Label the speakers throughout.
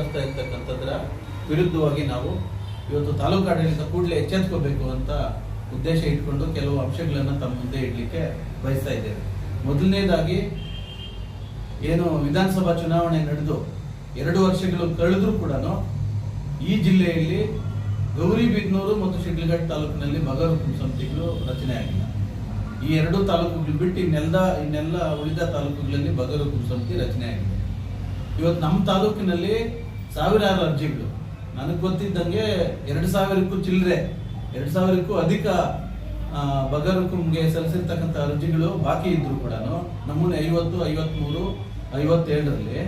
Speaker 1: ಅನುಸರಿಸ್ತಾ ಇರ್ತಕ್ಕಂಥದ್ರ ವಿರುದ್ಧವಾಗಿ ನಾವು ಇವತ್ತು ತಾಲೂಕು ಆಡಳಿತ ಕೂಡಲೇ ಎಚ್ಚೆತ್ಕೋಬೇಕು ಅಂತ ಉದ್ದೇಶ ಇಟ್ಕೊಂಡು ಕೆಲವು ಅಂಶಗಳನ್ನು ತಮ್ಮ ಮುಂದೆ ಇಡಲಿಕ್ಕೆ ಬಯಸ್ತಾ ಇದ್ದೇವೆ. ಮೊದಲನೇದಾಗಿ ಏನು ವಿಧಾನಸಭಾ ಚುನಾವಣೆ ನಡೆದು ಎರಡು ವರ್ಷಗಳು ಕಳೆದರೂ ಕೂಡ ಈ ಜಿಲ್ಲೆಯಲ್ಲಿ ಗೌರಿಬಿದನೂರು ಮತ್ತು ಶಿಡ್ಲಘಟ್ಟ ತಾಲೂಕಿನಲ್ಲಿ ಮಗರ ಸಮಿತಿಗಳು ರಚನೆ ಆಗಿಲ್ಲ. ಈ ಎರಡು ತಾಲೂಕುಗಳು ಬಿಟ್ಟು ಇನ್ನೆಲ್ಲ ಇನ್ನೆಲ್ಲ ಉಳಿದ ತಾಲೂಕುಗಳಲ್ಲಿ ಬಗರು ಸಮಿತಿ ರಚನೆ ಆಗಿದೆ. ಇವತ್ತು ನಮ್ಮ ತಾಲೂಕಿನಲ್ಲಿ ಸಾವಿರಾರು ಅರ್ಜಿಗಳು. ನನಗೆ ಗೊತ್ತಿದ್ದಂಗೆ ಎರಡು ಸಾವಿರಕ್ಕೂ ಚಿಲ್ಲರೆ ಎರಡು ಸಾವಿರಕ್ಕೂ ಅಧಿಕ ಬಗರ್ ಬಗರುಕುಂಗೆ ಸಲ್ಲಿಸಿರ್ತಕ್ಕಂಥ ಅರ್ಜಿಗಳು ಬಾಕಿ ಇದ್ದರೂ ಕೂಡ ನಮೂನೆ ಐವತ್ತು, ಐವತ್ಮೂರು, ಐವತ್ತೇಳರಲ್ಲಿ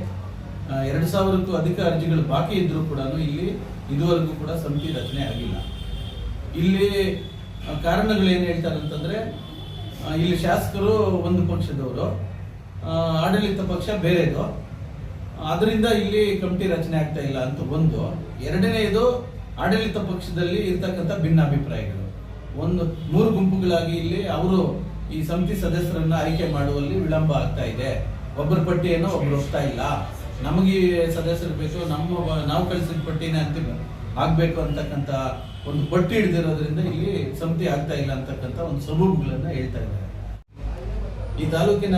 Speaker 1: ಎರಡು ಸಾವಿರಕ್ಕೂ ಅಧಿಕ ಅರ್ಜಿಗಳು ಬಾಕಿ ಇದ್ದರೂ ಕೂಡ ಇಲ್ಲಿ ಇದುವರೆಗೂ ಕೂಡ ಸಮಿತಿ ರಚನೆ ಆಗಿಲ್ಲ. ಇಲ್ಲಿ ಕಾರಣಗಳೇನು ಹೇಳ್ತಾರೆ ಅಂತಂದರೆ ಇಲ್ಲಿ ಶಾಸಕರು ಒಂದು ಪಕ್ಷದವರು ಆಡಳಿತ ಪಕ್ಷ ಬೇರೆದು. ಅದರಿಂದ ಇಲ್ಲಿ ಕಮಿಟಿ ರಚನೆ ಆಗ್ತಾ ಇಲ್ಲ ಅಂತ ಒಂದು. ಎರಡನೆಯದು ಆಡಳಿತ ಪಕ್ಷದಲ್ಲಿ ಇರ್ತಕ್ಕಂಥ ಭಿನ್ನಾಭಿಪ್ರಾಯಗಳು. ಒಂದು, ಮೂರು ಗುಂಪುಗಳಾಗಿ ಇಲ್ಲಿ ಅವರು ಈ ಸಮಿತಿ ಸದಸ್ಯರನ್ನ ಆಯ್ಕೆ ಮಾಡುವಲ್ಲಿ ವಿಳಂಬ ಆಗ್ತಾ ಇದೆ. ಒಬ್ಬರ ಪಟ್ಟಿಯನ್ನು ಒಬ್ರು ಹೋಗ್ತಾ ಇಲ್ಲ. ನಮಗೆ ಸದಸ್ಯರು ಬೇಕು, ನಮ್ಮ ನಾವು ಕಳಿಸಿದ ಪಟ್ಟಿನೇ ಅಂತ ಆಗ್ಬೇಕು ಅಂತಕ್ಕಂಥ ಒಂದು ಪಟ್ಟಿ ಹಿಡಿದಿರೋದ್ರಿಂದ ಇಲ್ಲಿ ಸಮಿತಿ ಆಗ್ತಾ ಇಲ್ಲ ಅಂತಕ್ಕಂಥ ಒಂದು ಸಬೂಬುಗಳನ್ನ ಹೇಳ್ತಾ ಇದ್ದಾರೆ. ಈ ತಾಲೂಕಿನ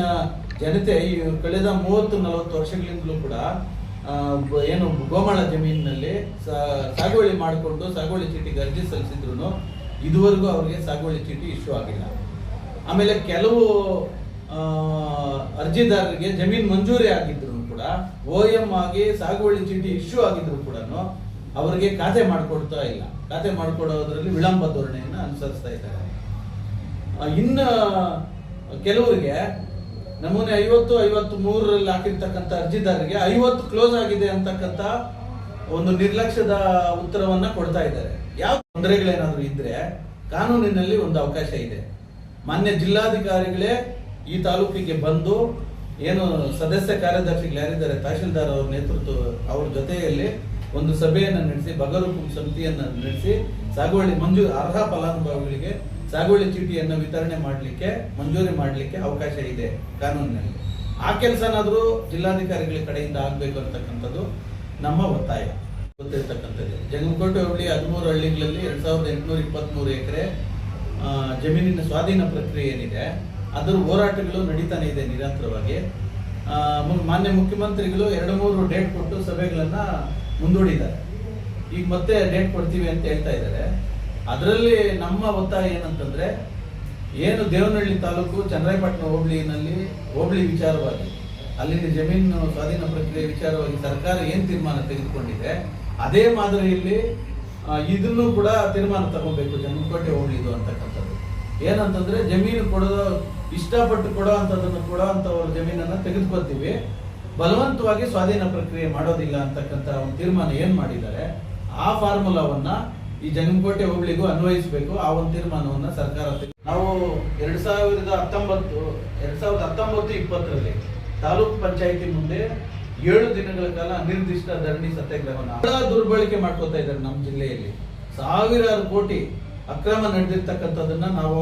Speaker 1: ಜನತೆ ಈ ಕಳೆದ ಮೂವತ್ತು, ನಲವತ್ತು ವರ್ಷಗಳಿಂದಲೂ ಕೂಡ ಏನು ಗೋಮಾಳ ಜಮೀನಿನಲ್ಲಿ ಸಾಗುವಳಿ ಮಾಡಿಕೊಂಡು ಸಾಗುವಳಿ ಚೀಟಿಗೆ ಅರ್ಜಿ ಸಲ್ಲಿಸಿದ್ರು ಇದುವರೆಗೂ ಅವರಿಗೆ ಸಾಗುವಳಿ ಚೀಟಿ ಇಶ್ಯೂ ಆಗಿಲ್ಲ. ಆಮೇಲೆ ಕೆಲವು ಅರ್ಜಿದಾರರಿಗೆ ಜಮೀನು ಮಂಜೂರಿ ಆಗಿದ್ರು ಕೂಡ, ಓ ಎಂ ಆಗಿ ಸಾಗುವಳಿ ಚೀಟಿ ಇಶ್ಯೂ ಆಗಿದ್ರು ಕೂಡ ಅವರಿಗೆ ಖಾತೆ ಮಾಡಿಕೊಡ್ತಾ ಇಲ್ಲ. ಖಾತೆ ಮಾಡಿಕೊಡೋದ್ರಲ್ಲಿ ವಿಳಂಬ ಧೋರಣೆಯನ್ನು ಅನುಸರಿಸ್ತಾ ಇದ್ದಾರೆ. ಇನ್ನ ಕೆಲವರಿಗೆ ನಮೂನೆ ಐವತ್ತು ಐವತ್ತು ಮೂರರಲ್ಲಿ ಹಾಕಿರ್ತಕ್ಕಂಥ ಅರ್ಜಿದಾರರಿಗೆ ಐವತ್ತು ಕ್ಲೋಸ್ ಆಗಿದೆ ಅಂತಕ್ಕಂಥ ಒಂದು ನಿರ್ಲಕ್ಷ್ಯದ ಉತ್ತರವನ್ನ ಕೊಡ್ತಾ ಇದ್ದಾರೆ. ಯಾವ ತೊಂದರೆಗಳೇನಾದ್ರೂ ಇದ್ರೆ ಕಾನೂನಿನಲ್ಲಿ ಒಂದು ಅವಕಾಶ ಇದೆ. ಮಾನ್ಯ ಜಿಲ್ಲಾಧಿಕಾರಿಗಳೇ ಈ ತಾಲೂಕಿಗೆ ಬಂದು ಏನು ಸದಸ್ಯ ಕಾರ್ಯದರ್ಶಿಗಳು ಯಾರಿದ್ದಾರೆ, ತಹಶೀಲ್ದಾರ್ ಅವ್ರ ನೇತೃತ್ವ, ಅವ್ರ ಜೊತೆಯಲ್ಲಿ ಒಂದು ಸಭೆಯನ್ನು ನಡೆಸಿ ಬಗರುಕುಂ ಸಮಿತಿಯನ್ನು ನಡೆಸಿ, ಸಾಗುವಳಿ ಮಂಜೂರು ಅರ್ಹ ಫಲಾನುಭವಿಗಳಿಗೆ ಸಾಗುವಳಿ ಚೀಟಿಯನ್ನು ವಿತರಣೆ ಮಾಡಲಿಕ್ಕೆ, ಮಂಜೂರಿ ಮಾಡಲಿಕ್ಕೆ ಅವಕಾಶ ಇದೆ ಕಾನೂನಿನಲ್ಲಿ. ಆ ಕೆಲಸನಾದರೂ ಜಿಲ್ಲಾಧಿಕಾರಿಗಳ ಕಡೆಯಿಂದ ಆಗಬೇಕು ಅಂತಕ್ಕಂಥದ್ದು ನಮ್ಮ ಒತ್ತಾಯ. ಗೊತ್ತಿರ್ತಕ್ಕಂಥದ್ದು. ಜಂಗಮಕೋಟೆ ಹೋಬಳಿ ಹದಿಮೂರು ಹಳ್ಳಿಗಳಲ್ಲಿ ಎರಡು ಸಾವಿರದ ಎಂಟುನೂರ ಇಪ್ಪತ್ತ್ಮೂರು ಎಕರೆ ಜಮೀನಿನ ಸ್ವಾಧೀನ ಪ್ರಕ್ರಿಯೆ ಏನಿದೆ, ಅದರ ಹೋರಾಟಗಳು ನಡೀತಾನೆ ಇದೆ ನಿರಂತರವಾಗಿ. ಮಾನ್ಯ ಮುಖ್ಯಮಂತ್ರಿಗಳು ಎರಡು ಮೂರು ಡೇಟ್ ಕೊಟ್ಟು ಸಭೆಗಳನ್ನು ಮುಂದೂಡಿದ್ದಾರೆ. ಈಗ ಮತ್ತೆ ಡೇಟ್ ಕೊಡ್ತೀವಿ ಅಂತ ಹೇಳ್ತಾ ಇದ್ದಾರೆ. ಅದರಲ್ಲಿ ನಮ್ಮ ಒತ್ತಾಯ ಏನಂತಂದ್ರೆ, ಏನು ದೇವನಹಳ್ಳಿ ತಾಲೂಕು ಚನ್ನರಾಯಪಟ್ಟಣ ಹೋಬಳಿನಲ್ಲಿ ಹೋಬಳಿ ವಿಚಾರವಾಗಿ, ಅಲ್ಲಿನ ಜಮೀನು ಸ್ವಾಧೀನ ಪ್ರಕ್ರಿಯೆ ವಿಚಾರವಾಗಿ ಸರ್ಕಾರ ಏನು ತೀರ್ಮಾನ ತೆಗೆದುಕೊಂಡಿದೆ, ಅದೇ ಮಾದರಿಯಲ್ಲಿ ಇದನ್ನು ಕೂಡ ತೀರ್ಮಾನ ತಗೋಬೇಕು ಜಮಕೋಟೆ ಹೋಬಳಿದು ಅಂತಕ್ಕಂಥದ್ದು. ಏನಂತಂದ್ರೆ, ಜಮೀನು ಕೊಡೋ, ಇಷ್ಟಪಟ್ಟು ಕೊಡೋ ಅಂಥದ್ದನ್ನು ಕೊಡೋ ಅಂತವ್ರ ಜಮೀನನ್ನ ತೆಗೆದುಕೊಳ್ತೀವಿ. ಬಲವಂತವಾಗಿ ಸ್ವಾಧೀನ ಪ್ರಕ್ರಿಯೆ ಮಾಡೋದಿಲ್ಲ ಅಂತಕ್ಕಂಥ ಒಂದು ತೀರ್ಮಾನ ಏನು ಮಾಡಿದ್ದಾರೆ, ಆ ಫಾರ್ಮುಲಾವನ್ನ ಈ ಜಂಗಮಕೋಟೆ ಹೋಬಳಿಗೂ ಅನ್ವಯಿಸಬೇಕು ಆ ಒಂದು ತೀರ್ಮಾನವನ್ನ ಸರ್ಕಾರ ನಾವು ಎರಡ್ ಸಾವಿರದ ಹತ್ತೊಂಬತ್ತು, ಎರಡ್ ಸಾವಿರದ ಹತ್ತೊಂಬತ್ತು ಇಪ್ಪತ್ತರಲ್ಲಿ ತಾಲೂಕ್ ಪಂಚಾಯಿತಿ ಮುಂದೆ ಏಳು ದಿನಗಳ ಕಾಲ ಅನಿರ್ದಿಷ್ಟ ಧರಣಿ ಸತ್ಯಾಗ್ರಹವನ್ನು ಬಹಳ ದುರ್ಬಳಕೆ ಮಾಡ್ಕೋತಾ ಇದ್ದಾರೆ ನಮ್ಮ ಜಿಲ್ಲೆಯಲ್ಲಿ. ಸಾವಿರಾರು ಕೋಟಿ ಅಕ್ರಮ ನಡೆದಿರ್ತಕ್ಕಂಥದ್ದನ್ನ ನಾವು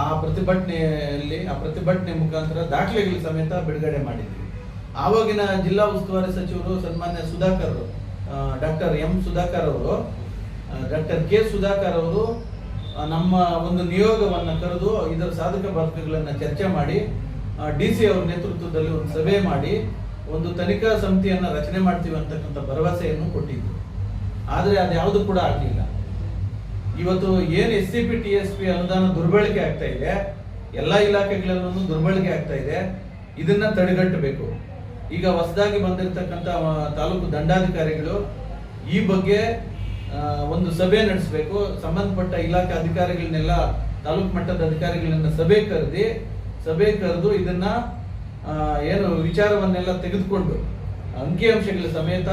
Speaker 1: ಆ ಪ್ರತಿಭಟನೆಯಲ್ಲಿ, ಆ ಪ್ರತಿಭಟನೆ ಮುಖಾಂತರ ದಾಖಲೆಗಳ ಸಮೇತ ಬಿಡುಗಡೆ ಮಾಡಿದ್ವಿ. ಆವಾಗಿನ ಜಿಲ್ಲಾ ಉಸ್ತುವಾರಿ ಸಚಿವರು ಸನ್ಮಾನ್ಯ ಸುಧಾಕರ್ ಡಾಕ್ಟರ್ ಎಂ ಸುಧಾಕರ್ ಅವರು ಡಾಕ್ಟರ್ ಕೆ ಸುಧಾಕರ್ ಅವರು ನಮ್ಮ ಒಂದು ನಿಯೋಗವನ್ನು ಕರೆದು ಇದರ ಸಾಧಕ ಬಾಧಕಗಳನ್ನು ಚರ್ಚೆ ಮಾಡಿ ಡಿ ಸಿ ಅವರ ನೇತೃತ್ವದಲ್ಲಿ ಒಂದು ಸಭೆ ಮಾಡಿ, ಒಂದು ತನಿಖಾ ಸಮಿತಿಯನ್ನು ರಚನೆ ಮಾಡ್ತೀವಿ ಅಂತಕ್ಕಂಥ ಭರವಸೆಯನ್ನು ಕೊಟ್ಟಿದ್ದರು ಆದರೆ ಅದು ಯಾವುದು ಕೂಡ ಆಗಲಿಲ್ಲ. ಇವತ್ತು ಏನು S C P, T S P ಅನುದಾನ ದುರ್ಬಳಕೆ ಆಗ್ತಾ ಇದೆ, ಎಲ್ಲ ಇಲಾಖೆಗಳಲ್ಲೂ ದುರ್ಬಳಕೆ ಆಗ್ತಾ ಇದೆ, ಇದನ್ನ ತಡೆಗಟ್ಟಬೇಕು. ಈಗ ಹೊಸದಾಗಿ ಬಂದಿರತಕ್ಕಂಥ ತಾಲೂಕು ದಂಡಾಧಿಕಾರಿಗಳು ಈ ಬಗ್ಗೆ ಒಂದು ಸಭೆ ನಡೆಸಬೇಕು. ಸಂಬಂಧಪಟ್ಟ ಇಲಾಖೆ ಅಧಿಕಾರಿಗಳನ್ನೆಲ್ಲ, ತಾಲೂಕು ಮಟ್ಟದ ಅಧಿಕಾರಿಗಳನ್ನ ಸಭೆ ಕರೆದಿ, ಸಭೆ ಕರೆದು ಇದನ್ನ ಏನು ವಿಚಾರವನ್ನೆಲ್ಲ ತೆಗೆದುಕೊಂಡು ಅಂಕಿಅಂಶಗಳ ಸಮೇತ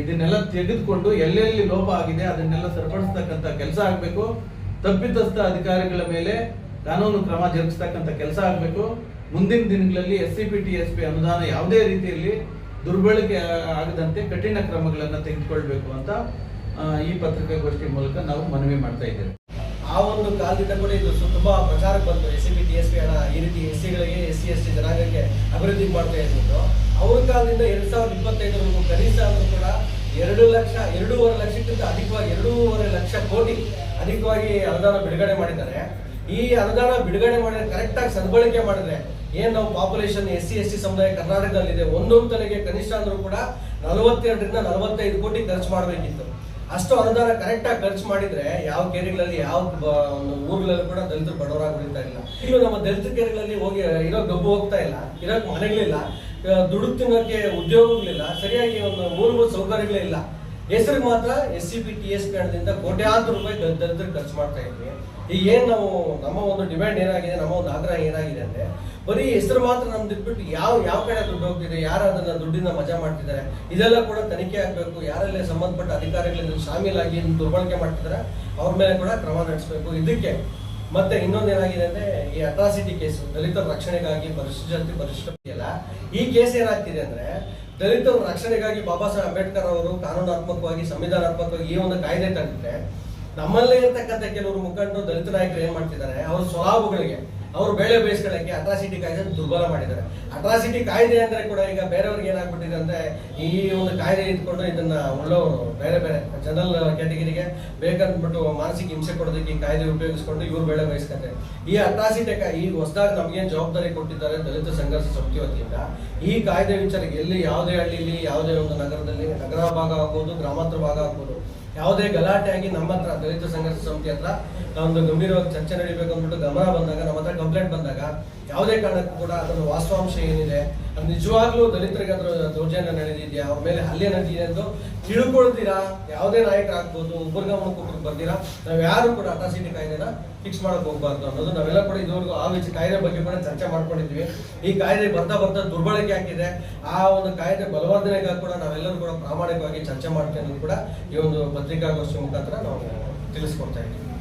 Speaker 1: ಇದನ್ನೆಲ್ಲ ತೆಗೆದುಕೊಂಡು ಎಲ್ಲೆಲ್ಲಿ ಲೋಪ ಆಗಿದೆ ಅದನ್ನೆಲ್ಲ ಸರಿಪಡಿಸ್ತಕ್ಕಂಥ ಕೆಲಸ ಆಗಬೇಕು. ತಪ್ಪಿತಸ್ಥ ಅಧಿಕಾರಿಗಳ ಮೇಲೆ ಕಾನೂನು ಕ್ರಮ ಜರುಗಿಸ್ತಕ್ಕಂಥ ಕೆಲಸ ಆಗಬೇಕು. ಮುಂದಿನ ದಿನಗಳಲ್ಲಿ S C P T S P ಅನುದಾನ ಯಾವುದೇ ರೀತಿಯಲ್ಲಿ ದುರ್ಬಳಕೆ ಆಗದಂತೆ ಕಠಿಣ ಕ್ರಮಗಳನ್ನು ತೆಗೆದುಕೊಳ್ಬೇಕು ಅಂತ ಈ ಪತ್ರಿಕಾಗೋಷ್ಠಿ ಮೂಲಕ ನಾವು ಮನವಿ ಮಾಡ್ತಾ ಇದ್ದೇವೆ.
Speaker 2: ಆ ಒಂದು ಕಾಲದಿಂದ ಕೂಡ ಇದು ತುಂಬಾ ಪ್ರಚಾರಕ್ಕೆ ಬಂತು. S C T S P ಹಣ ಈ ರೀತಿ ಎಸ್ ಸಿಗಳಿಗೆ, ಎಸ್ ಸಿ, ಎಸ್ ಟಿ ಜನಾಂಗಕ್ಕೆ ಅಭಿವೃದ್ಧಿ ಮಾಡ್ತಾ ಇರ್ಬೋದು ಅವ್ರ ಕಾಲದಿಂದ ಎರಡ್ ಸಾವಿರದ ಇಪ್ಪತ್ತೈದರವರೆಗೂ ಕನಿಷ್ಠ ಆದರೂ ಕೂಡ ಎರಡು ಲಕ್ಷ, ಎರಡೂವರೆ ಲಕ್ಷಕ್ಕಿಂತ ಅಧಿಕವಾಗಿ, ಎರಡೂವರೆ ಲಕ್ಷ ಕೋಟಿ ಅಧಿಕವಾಗಿ ಅನುದಾನ ಬಿಡುಗಡೆ ಮಾಡಿದ್ದಾರೆ. ಈ ಅನುದಾನ ಬಿಡುಗಡೆ ಮಾಡಿದ್ರೆ ಕರೆಕ್ಟ್ ಆಗಿ ಸದ್ಬಳಕೆ ಮಾಡಿದ್ರೆ ಏನು ನಾವು population S C S T ಸಮುದಾಯ ಕರ್ನಾಟಕದಲ್ಲಿದೆ ಒಂದೊಂದು ತಲೆಗೆ ಕನಿಷ್ಠ ಅಂದ್ರೂ ಕೂಡ ನಲವತ್ತೆರಡರಿಂದ ನಲವತ್ತೈದು ಕೋಟಿ ಖರ್ಚು ಮಾಡಬೇಕಿತ್ತು. ಅಷ್ಟು ಅನುದಾನ ಕರೆಕ್ಟ್ ಆಗಿ ಖರ್ಚು ಮಾಡಿದ್ರೆ ಯಾವ ಕೇರಿಗಳಲ್ಲಿ, ಯಾವ ಒಂದು ಊರುಗಳಲ್ಲಿ ಕೂಡ ದಲಿತರು ಬಡವರಾಗಿ ಉಳಿತಾ ಇಲ್ಲ. ಇನ್ನು ನಮ್ಮ ದಲಿತ ಕೇರಿಗಳಲ್ಲಿ ಹೋಗಿ ಇರೋ ಗಬ್ಬು ಹೋಗ್ತಾ ಇಲ್ಲ, ಇರೋಕ್ ಮನೆಗಳಿಲ್ಲ, ದುಡುಕು ತಿನ್ನೋಕೆ ಉದ್ಯೋಗಗಳಿಲ್ಲ, ಸರಿಯಾಗಿ ಒಂದು ಮೂಲಭೂತ ಸೌಕರ್ಯಗಳೇ ಇಲ್ಲ ಹೆಸರಿಗೆ ಮಾತ್ರ S C B T S ಕಾರ್ಡ್ದಿಂದ ಕೋಟ್ಯಾಂತರ ರೂಪಾಯಿ ದರಿದ್ರ ಖರ್ಚು ಮಾಡ್ತಾ ಇದ್ವಿ. ಈಗ ಏನು ನಾವು ನಮ್ಮ ಒಂದು ಡಿಮ್ಯಾಂಡ್ ಏನಾಗಿದೆ, ನಮ್ಮ ಒಂದು ಆಗ್ರಹ ಏನಾಗಿದೆ ಅಂದ್ರೆ, ಬರೀ ಹೆಸರು ಮಾತ್ರ ನಮ್ದು ಇಟ್ಬಿಟ್ಟು ಯಾವ ಯಾವ ಕಡೆ ದುಡ್ಡು ಹೋಗ್ತಿದೆ ಯಾರು ಅದನ್ನ ದುಡ್ಡಿನ ಮಜಾ ಮಾಡ್ತಿದ್ದಾರೆ ಇದೆಲ್ಲ ಕೂಡ ತನಿಖೆ ಆಗಬೇಕು, ಯಾರೆಲ್ಲ ಸಂಬಂಧಪಟ್ಟ ಅಧಿಕಾರಿಗಳಿಂದ ಶಾಮೀಲಾಗಿ ದುರ್ಬಳಕೆ ಮಾಡ್ತಿದ್ದಾರೆ ಅವ್ರ ಮೇಲೆ ಕೂಡ ಕ್ರಮ ನಡೆಸಬೇಕು. ಇದಕ್ಕೆ ಮತ್ತೆ ಇನ್ನೊಂದು ಏನಾಗಿದೆ ಅಂದ್ರೆ, ಈ ಅಟ್ರಾಸಿಟಿ ಕೇಸ್ ದಲಿತರ ರಕ್ಷಣೆಗಾಗಿ ಪರಿಶಿಷ್ಟ ಪರಿಶಿಷ್ಟ ಈ ಕೇಸ್ ಏನಾಗ್ತಿದೆ ಅಂದ್ರೆ ದಲಿತರ ರಕ್ಷಣೆಗಾಗಿ ಬಾಬಾ ಸಾಹೇಬ್ ಅಂಬೇಡ್ಕರ್ ಅವರು ಕಾನೂನಾತ್ಮಕವಾಗಿ, ಸಂವಿಧಾನಾತ್ಮಕವಾಗಿ ಈ ಒಂದು ಕಾಯ್ದೆ ತಂದಿದ್ರೆ ನಮ್ಮಲ್ಲೇ ಇರ್ತಕ್ಕಂಥ ಕೆಲವರು ಮುಖಂಡರು, ದಲಿತ ನಾಯಕರು ಏನ್ ಮಾಡ್ತಿದ್ದಾರೆ? ಅವ್ರ ಸ್ವಲಾಭಗಳಿಗೆ ಅವ್ರು ಬೇಳೆ ಬೇಯಿಸ್ಕೊಳ್ಳಕ್ಕೆ ಅಟ್ರಾಸಿಟಿ ಕಾಯ್ದೆ ದುರ್ಬಲ ಮಾಡಿದ್ದಾರೆ. ಅಟ್ರಾಸಿಟಿ ಕಾಯ್ದೆ ಅಂದರೆ ಕೂಡ ಈಗ ಬೇರೆಯವ್ರಿಗೆ ಏನಾಗ್ಬಿಟ್ಟಿದೆ ಅಂದ್ರೆ ಈ ಒಂದು ಕಾಯ್ದೆ ಇಟ್ಕೊಂಡು ಇದನ್ನು ಉಳ್ಳವರು ಬೇರೆ ಬೇರೆ ಜನರಲ್ ಕ್ಯಾಟಗರಿಗೆ ಬೇಕಂದ್ಬಿಟ್ಟು ಮಾನಸಿಕ ಹಿಂಸೆ ಕೊಡೋದಕ್ಕೆ ಈ ಕಾಯ್ದೆ ಉಪಯೋಗಿಸ್ಕೊಂಡು ಇವ್ರು ಬೇಳೆ ಬೇಯಿಸ್ತಾರೆ. ಈ ಅಟ್ರಾಸಿಟಿ ಈಗ ಹೊಸದಾಗಿ ನಮಗೇನು ಜವಾಬ್ದಾರಿ ಕೊಟ್ಟಿದ್ದಾರೆ ದಲಿತ ಸಂಘರ್ಷ ಸಮಿತಿ ವತಿಯಿಂದ, ಈ ಕಾಯ್ದೆ ವಿಚಾರಕ್ಕೆ ಎಲ್ಲಿ ಯಾವುದೇ ಹಳ್ಳಿಲಿ, ಯಾವುದೇ ಒಂದು ನಗರದಲ್ಲಿ ನಗರ ಭಾಗ ಆಗ್ಬೋದು, ಗ್ರಾಮಾಂತರ ಭಾಗ ಆಗ್ಬೋದು ಯಾವುದೇ ಗಲಾಟೆಯಾಗಿ ನಮ್ಮ ಹತ್ರ, ದಲಿತ ಸಂಘರ್ಷ ಸಮಿತಿ ಹತ್ರ ಒಂದು ಗಂಭೀರವಾಗಿ ಚರ್ಚೆ ನಡೀಬೇಕು ಅಂದ್ಬಿಟ್ಟು ಗಮನ ಬಂದಾಗ, ನಮ್ಮ ಹತ್ರ ಕಂಪ್ಲೇಂಟ್ ಬಂದಾಗ, ಯಾವುದೇ ಕಾರಣಕ್ಕೂ ಕೂಡ ಅದರ ವಾಸ್ತವಾಂಶ ಏನಿದೆ, ಅದು ನಿಜವಾಗ್ಲೂ ದಲಿತರಿಗೆ ಅದರ ದೌರ್ಜನ್ಯ ನಡೆದಿದೆಯಾ, ಅವ್ರ ಮೇಲೆ ಹಲ್ಲೆ ನಡೆದಿದೆ ಎಂದು ತಿಳ್ಕೊಳ್ತೀರಾ? ಯಾವುದೇ ನಾಯಕರಾಗ್ಬೋದು ಆಗ್ಬೋದು ಒಬ್ಬರ ಗಮನಕ್ಕೆ ಒಬ್ರಿಗೆ ನಾವು ನಾವ್ ಯಾರು ಕೂಡ ಅಟಾಸಿಟಿ ಕಾಯ್ದೆನ ಫಿಕ್ಸ್ ಮಾಡಕ್ ಹೋಗ್ಬಾರ್ದು ಅನ್ನೋದು ನಾವೆಲ್ಲ ಕೂಡ ಇದುವರೆಗೂ ಆ ವಿಷಯ ಕಾಯ್ದೆ ಬಗ್ಗೆ ಕೂಡ ಚರ್ಚೆ ಮಾಡ್ಕೊಂಡಿದ್ವಿ. ಈ ಕಾಯ್ದೆ ಬರ್ತಾ ಬರ್ತಾ ದುರ್ಬಳಕೆ ಆಗಿದೆ. ಆ ಒಂದು ಕಾಯ್ದೆ ಬಲವರ್ಧನೆಗಾಗಿ ಕೂಡ ನಾವೆಲ್ಲರೂ ಕೂಡ ಪ್ರಾಮಾಣಿಕವಾಗಿ ಚರ್ಚೆ ಮಾಡ್ತೇವೆ ಅನ್ನೋದು ಕೂಡ ಈ ಒಂದು ಪತ್ರಿಕಾಗೋಷ್ಠಿ ಮುಖಾಂತರ ನಾವು ತಿಳಿಸ್ಕೊಡ್ತಾ ಇದ್ದೀವಿ.